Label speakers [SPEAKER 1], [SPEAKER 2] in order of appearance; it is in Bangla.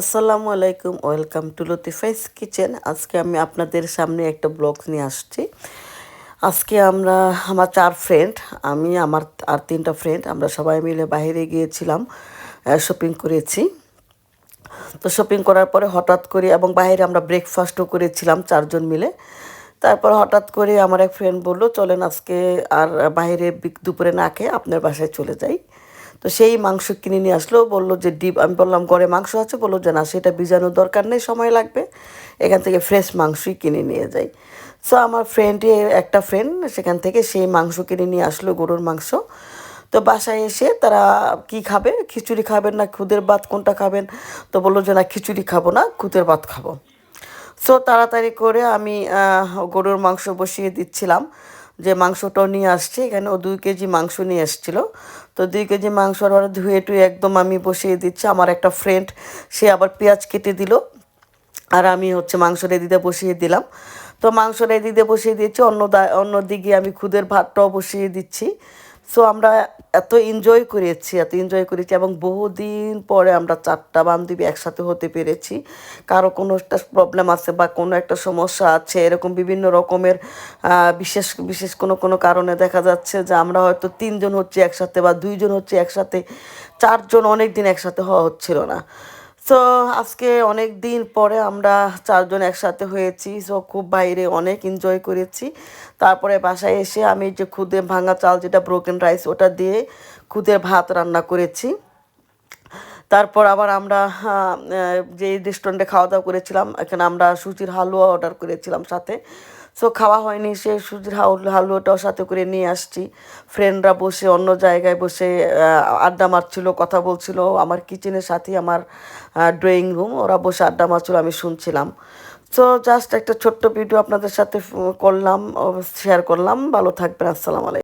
[SPEAKER 1] আসসালামু আলাইকুম, ওয়েলকাম টু লতিফাইস কিচেন। আজকে আমি আপনাদের সামনে একটা ব্লগ নিয়ে আসছি। আজকে আমরা, আমার চার ফ্রেন্ড আমি, আমার আর তিনটা ফ্রেন্ড আমরা সবাই মিলে বাইরে গিয়েছিলাম শপিং করেছি। তো শপিং করার পরে হঠাৎ করে, এবং বাইরে আমরা ব্রেকফাস্টও করেছিলাম চারজন মিলে। তারপর হঠাৎ করে আমার এক ফ্রেন্ড বলল, চলেন আজকে আর বাইরে দুপুরে না খেয়ে আপনার বাসায় চলে যাই। তো সেই মাংস কিনে নিয়ে আসলো, বলল যে, ডিপ আমি বললাম, ঘরে মাংস আছে? বলল, যে, না, সেটা বিজানোর দরকার নেই, সময় লাগবে। এখান থেকে ফ্রেশ মাংসই কিনে নিয়ে যাই। সো আমার ফ্রেন্ডই একটা ফ্রেন্ড সেখান থেকে সেই মাংস কিনে নিয়ে আসলো, গরুর মাংস। তো বাসায় এসে তারা কি খাবে? খিচুড়ি খাবেন না, খুদের ভাত কোনটা খাবেন? তো বলল যে, না, খিচুড়ি খাব না, খুদের ভাত খাব। সো তাড়াতাড়ি করে আমি গরুর মাংস বসিয়ে দিচ্ছিলাম। যে মাংসটাও নিয়ে আসছি, এখানে ও দুই কেজি মাংস নিয়ে এসেছিল। তো দুই কেজি মাংস আর ধুয়ে টুয়ে একদম আমি বসিয়ে দিচ্ছি। আমার একটা ফ্রেন্ড সে আবার পেঁয়াজ কেটে দিল। আর আমি হচ্ছে মাংস রেদিতে বসিয়ে দিলাম। তো মাংস রেদিতে বসিয়ে দিচ্ছি অন্য অন্য দিকে আমি খুদের ভাতটাও বসিয়ে দিচ্ছি। সো আমরা এত এনজয় করেছি, এত এনজয় করেছি এবং বহুদিন পরে আমরা চারটা বান্ধবী একসাথে হতে পেরেছি। কারও কোনো একটা প্রবলেম আছে বা কোনো একটা সমস্যা আছে, এরকম বিভিন্ন রকমের বিশেষ বিশেষ কোনো কোনো কারণে দেখা যাচ্ছে যে আমরা হয়তো তিনজন হচ্ছে একসাথে বা দুইজন হচ্ছে একসাথে, চারজন অনেক দিন একসাথে হওয়া হচ্ছিল না। সো আজকে অনেক দিন পরে আমরা চারজন একসাথে হয়েছি। সো খুব বাইরে অনেক এনজয় করেছি। তারপরে বাসায় এসে আমি যে খুদে ভাঙা চাল, যেটা ব্রোকেন রাইস ওটা দিয়ে খুদে ভাত রান্না করেছি। তারপর আবার আমরা যে রেস্টুরেন্টে খাওয়া দাওয়া করেছিলাম, এখানে আমরা সুজির হালুয়া অর্ডার করেছিলাম সাথে। সো খাওয়া হয়নি, সে সুজির হালুয়াটাও সাথে করে নিয়ে আসছি। ফ্রেন্ডরা বসে, অন্য জায়গায় বসে আড্ডা মারছিল, কথা বলছিল। আমার কিচেনের সাথেই আমার ড্রয়িং রুম ওরা বসে আড্ডা মারছিল, আমি শুনছিলাম। সো জাস্ট একটা ছোট্ট ভিডিও আপনাদের সাথে করলাম শেয়ার করলাম। ভালো থাকবেন, আসসালামু আলাইকুম।